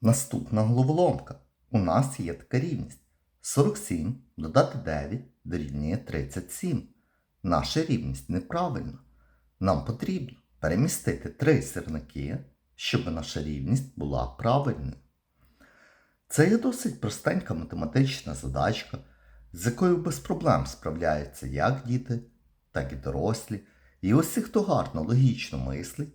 Наступна головоломка. У нас є така рівність. 47 додати 9 дорівнює 37. Наша рівність неправильна. Нам потрібно перемістити три сірники, щоб наша рівність була правильною. Це є досить простенька математична задачка, з якою без проблем справляються як діти, так і дорослі. І усі, хто гарно логічно мислить,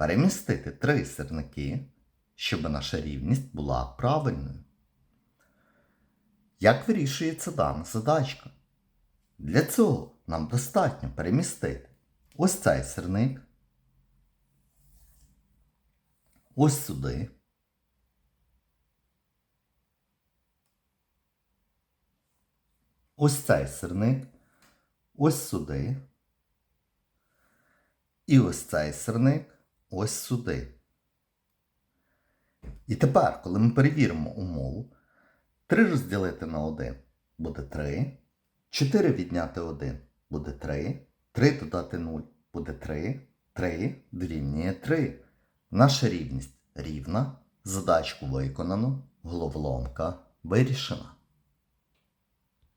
перемістити три сірники, щоб наша рівність була правильною. Як вирішується дана задачка? Для цього нам достатньо перемістити ось цей сирник, ось сюди, ось цей сирник, ось сюди, і ось цей сирник ось сюди. І тепер, коли ми перевіримо умову, 3 розділити на 1 буде 3, 4 відняти 1 буде 3, 3 додати 0 буде 3, 3 дорівнює 3. Наша рівність рівна, задачку виконано, головоломка вирішена.